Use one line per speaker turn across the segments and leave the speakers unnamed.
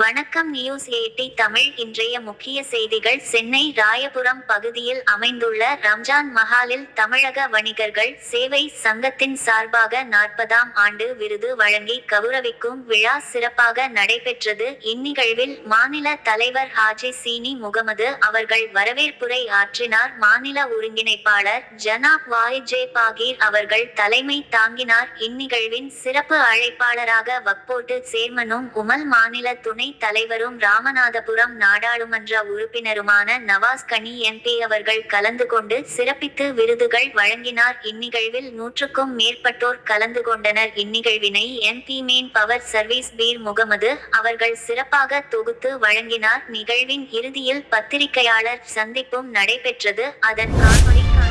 வணக்கம் news eighty Tamil. இன்றைய முக்கிய செய்திகள் சென்னை ராயபுரம் பகுதியில் அமைந்துள்ள ரம்ஜான் மஹாலில் தமிழக வணிகர்கள் சேவை சங்கத்தின் சார்பாக நாற்பதாம் ஆண்டு விருது வழங்கி கௌரவிக்கும் விழா சிறப்பாக நடைபெற்றது. இந்நிகழ்வில் மாநில தலைவர் ஹாஜி சீனி முகமது அவர்கள் வரவேற்புரை ஆற்றினார். மாநில ஒருங்கிணைப்பாளர் ஜனாப் வாயிஜே பாகீர் அவர்கள் தலைமை தாங்கினார். இந்நிகழ்வின் சிறப்பு அழைப்பாளராக வக்போட்டு சேர்மனும் உமல் மாநில துணை தலைவரும் ராமநாதபுரம் நாடாளுமன்ற உறுப்பினருமான நவாஸ் கனி எம்பி அவர்கள் கலந்து கொண்டு சிறப்பித்து விருதுகள் வழங்கினார். இந்நிகழ்வில் நூற்றுக்கும் மேற்பட்டோர் கலந்து கொண்டனர். இந்நிகழ்வினை MP manpower service Peer Mohammed அவர்கள் சிறப்பாக தொகுத்து வழங்கினார். நிகழ்வின் இறுதியில் பத்திரிகையாளர் சந்திப்பும் நடைபெற்றது. அதன் காணொலி காண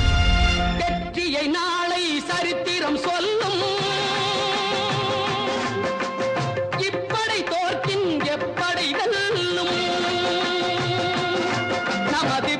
நமது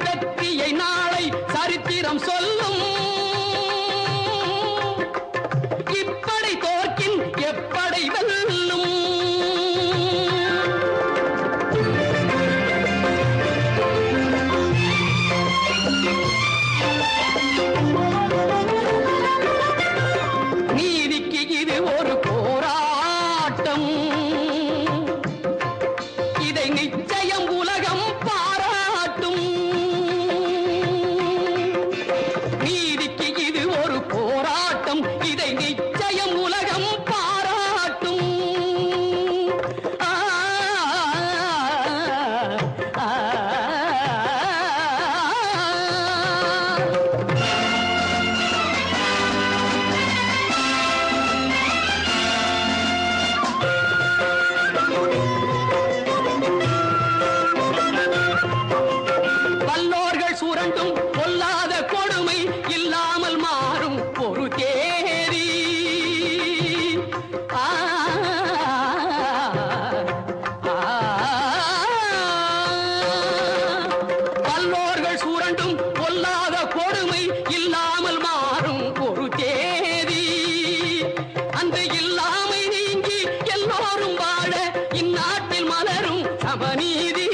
அந்த இல்லாமை நீங்கி எல்லோரும் வாழ இந்நாட்டில் மலரும் சமநீதி.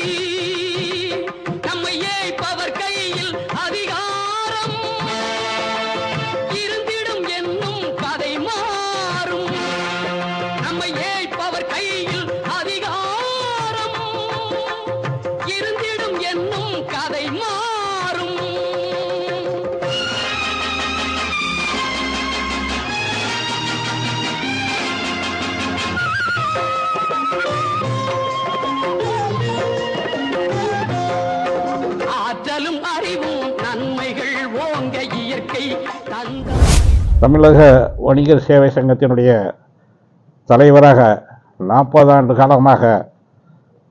நம்மை ஏய்ப்பவர் கையில் அதிகாரம். இருந்திடும் என்னும் கதை மாறும். நம்மை ஏய்ப்பவர்
தமிழக வணிகர் சேவை சங்கத்தினுடைய தலைவராக நாற்பது ஆண்டு காலமாக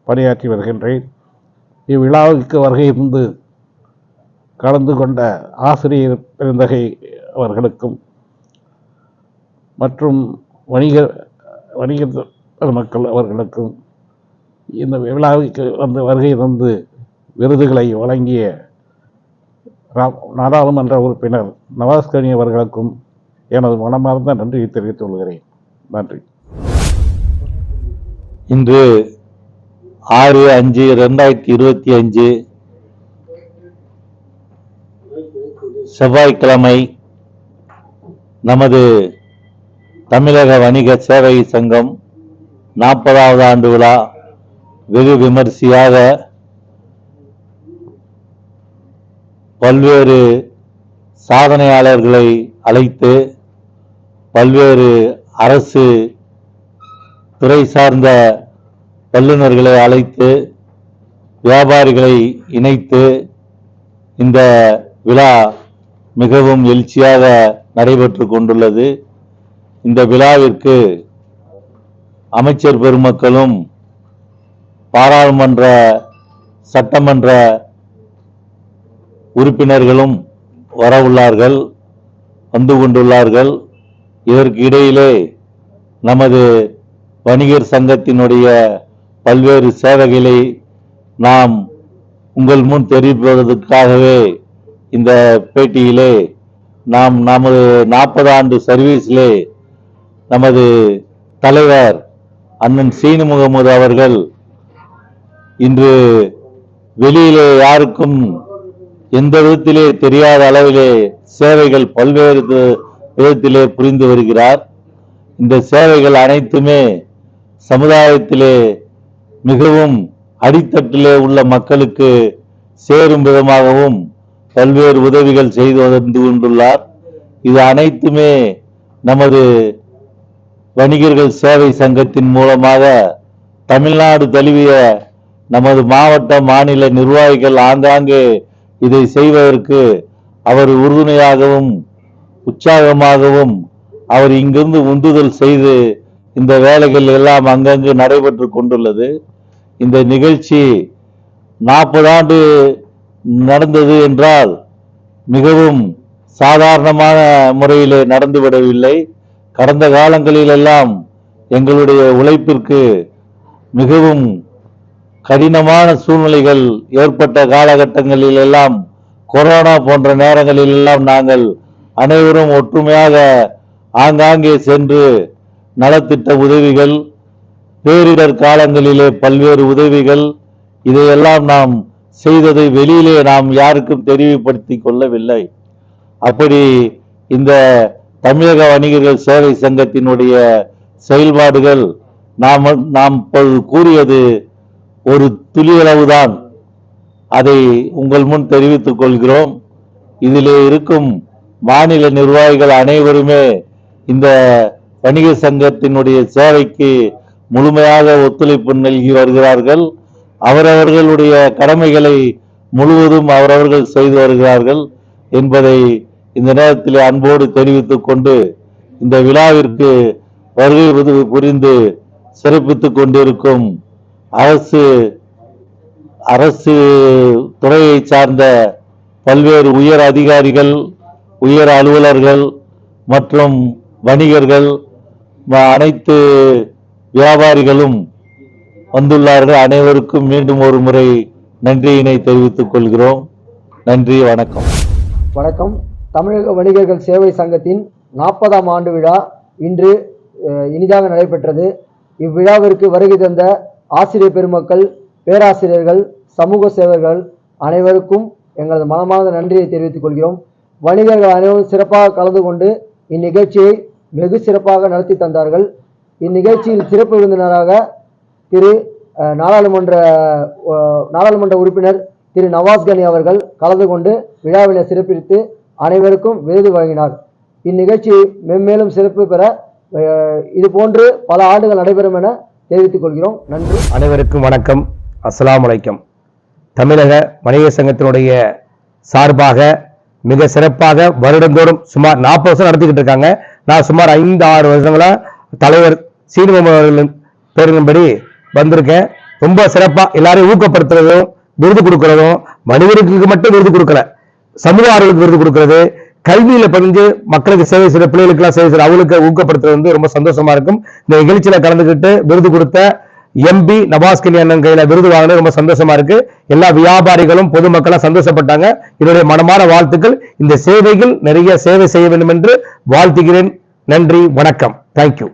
பணியாற்றி வருகின்றேன். இவ்விழாவுக்கு வருகை இருந்து கலந்து கொண்ட ஆசிரியர் பெருந்தகை அவர்களுக்கும் மற்றும் வணிக வணிக பெருமக்கள் அவர்களுக்கும் இந்த விழாவுக்கு வந்து வருகை தந்து விருதுகளை வழங்கிய நாடாளுமன்ற உறுப்பினர் நவாஸ் கனி அவர்களுக்கும் எனது மனமார்ந்த நன்றியை தெரிவித்துக் கொள்கிறேன். நன்றி.
இன்று ஆறு அஞ்சு ரெண்டாயிரத்தி இருபத்தி அஞ்சு செவ்வாய்க்கிழமை நமது தமிழக வணிக சேவை சங்கம் நாற்பதாவது ஆண்டு விழா வெகு விமரிசையாக பல்வேறு சாதனையாளர்களை அழைத்து பல்வேறு அரசு துறை சார்ந்த வல்லுநர்களை அழைத்து வியாபாரிகளை இணைத்து இந்த விழா மிகவும் எழுச்சியாக நடைபெற்று கொண்டுள்ளது. இந்த விழாவிற்கு அமைச்சர் பெருமக்களும் பாராளுமன்ற சட்டமன்ற உறுப்பினர்களும் வரவுள்ளார்கள் வந்து கொண்டுள்ளார்கள். இதற்கு இடையிலே நமது வணிகர் சங்கத்தினுடைய பல்வேறு சேவைகளை நாம் உங்கள் முன் தெரிவிப்பதற்காகவே இந்த பேட்டியிலே நாம் நமது நாற்பது ஆண்டு சர்வீஸிலே நமது தலைவர் அண்ணன் சீனு முகமது அவர்கள் இன்று வெளியிலே யாருக்கும் எந்த விதத்திலே தெரியாத அளவிலே சேவைகள் பல்வேறு விதத்திலே புரிந்து வருகிறார். இந்த சேவைகள் அனைத்துமே சமுதாயத்திலே மிகவும் அடித்தட்டிலே உள்ள மக்களுக்கு சேரும் விதமாகவும் பல்வேறு உதவிகள் செய்து வந்து கொண்டுள்ளார். இது அனைத்துமே நமது வணிகர்கள் சேவை சங்கத்தின் மூலமாக தமிழ்நாடு தழுவிய நமது மாவட்ட மாநில நிர்வாகிகள் ஆங்காங்கே இதை செய்வதற்கு அவர் உறுதுணையாகவும் உற்சாகமாகவும் அவர் இங்கிருந்து உந்துதல் செய்து இந்த வேலைகள் எல்லாம் அங்கங்கு நடைபெற்று கொண்டுள்ளது. இந்த நிகழ்ச்சி நாற்பது ஆண்டு நடந்தது என்றால் மிகவும் சாதாரணமான முறையிலே நடந்துவிடவில்லை கடந்த காலங்களிலெல்லாம் எங்களுடைய உழைப்பிற்கு மிகவும் கடினமான சூழ்நிலைகள் ஏற்பட்ட காலகட்டங்களில் எல்லாம் கொரோனா போன்ற நேரங்களில் எல்லாம் நாங்கள் அனைவரும் ஒற்றுமையாக ஆங்காங்கே சென்று நலத்திட்ட உதவிகள் பேரிடர் காலங்களிலே பல்வேறு உதவிகள் இதையெல்லாம் நாம் செய்ததை வெளியிலே நாம் யாருக்கும் தெரிவுபடுத்திக் கொள்ளவில்லை. அப்படி இந்த தமிழக வணிகர்கள் சேவை சங்கத்தினுடைய செயல்பாடுகள் நாம் நாம் கூறியது ஒரு துளியளவுதான் அதை உங்கள் முன் தெரிவித்துக் கொள்கிறோம். இதிலே இருக்கும் மாநில நிர்வாகிகள் அனைவருமே இந்த வணிக சங்கத்தினுடைய சேவைக்கு முழுமையாக ஒத்துழைப்பு நல்கி வருகிறார்கள். அவரவர்களுடைய கடமைகளை முழுவதும் அவரவர்கள் செய்து வருகிறார்கள் என்பதை இந்த நேரத்தில் அன்போடு தெரிவித்துக் கொண்டு இந்த விழாவிற்கு வருகை புரிந்து சிறப்பித்துக் கொண்டிருக்கும் அரசு அரசு துறையை சார்ந்த பல்வேறு உயர் அதிகாரிகள் உயர் அலுவலர்கள் மற்றும் வணிகர்கள் அனைத்து வியாபாரிகளும் வந்துள்ளார்கள். அனைவருக்கும் மீண்டும் ஒரு முறை நன்றியினை தெரிவித்துக் கொள்கிறோம். நன்றி வணக்கம்.
வணக்கம். தமிழக வணிகர்கள் சேவை சங்கத்தின் நாற்பதாம் ஆண்டு விழா இன்று இனிதாக நடைபெற்றது. இவ்விழாவிற்கு வருகை தந்த ஆசிரியர் பெருமக்கள் பேராசிரியர்கள் சமூக சேவர்கள் அனைவருக்கும் எங்களது மனமார்ந்த நன்றியை தெரிவித்துக் கொள்கிறோம். வணிகர்கள் அனைவரும் சிறப்பாக கலந்து கொண்டு இந்நிகழ்ச்சியை வெகு சிறப்பாக நடத்தி தந்தார்கள். இந்நிகழ்ச்சியில் சிறப்பு விருந்தினராக திரு நாடாளுமன்ற நாடாளுமன்ற உறுப்பினர் திரு நவாஸ் கனி அவர்கள் கலந்து கொண்டு விழாவினை சிறப்பித்து அனைவருக்கும் விருது வழங்கினார். இந்நிகழ்ச்சி மென்மேலும் சிறப்பு பெற இது போன்று பல ஆண்டுகள் நடைபெறும் என தெரிவித்துக் கொள்கிறோம் நன்றி.
அனைவருக்கும் வணக்கம். அஸ்லாம் அலைக்கும் தமிழக வணிக சங்கத்தினுடைய சார்பாக மிக சிறப்பாக வருடந்தோறும் சுமார் நாற்பது வருஷம் நடத்திக்கிட்டு இருக்காங்க. நான் சுமார் ஐந்து ஆறு வருஷங்களா தலைவர் சீனிவாசன் அவர்களின் பேரும்படி வந்திருக்கேன். ரொம்ப சிறப்பாக எல்லாரையும் ஊக்கப்படுத்துறதும் விருது கொடுக்கறதும் மனிதர்களுக்கு மட்டும் விருது கொடுக்கல. சமூக ஆர்வலுக்கு விருது கொடுக்கறது. கல்வியில பதிஞ்சு மக்களுக்கு சேவை செய்யற பிள்ளைகளுக்கெல்லாம் சேவை செய்யற அவங்களுக்கு ஊக்கப்படுத்துறது வந்து ரொம்ப சந்தோஷமா இருக்கும். இந்த நிகழ்ச்சியில கலந்துக்கிட்டு விருது கொடுத்த எம்பி நவாஸ் அண்ணன் கையில விருது வாங்கினது ரொம்ப சந்தோஷமா இருக்கு. எல்லா வியாபாரிகளும் பொதுமக்களும் சந்தோஷப்பட்டாங்க. என்னுடைய மனமான வாழ்த்துக்கள். இந்த சேவைகள் நிறைய சேவை செய்ய வேண்டும் என்று வாழ்த்துகிறேன். நன்றி வணக்கம். தேங்க்யூ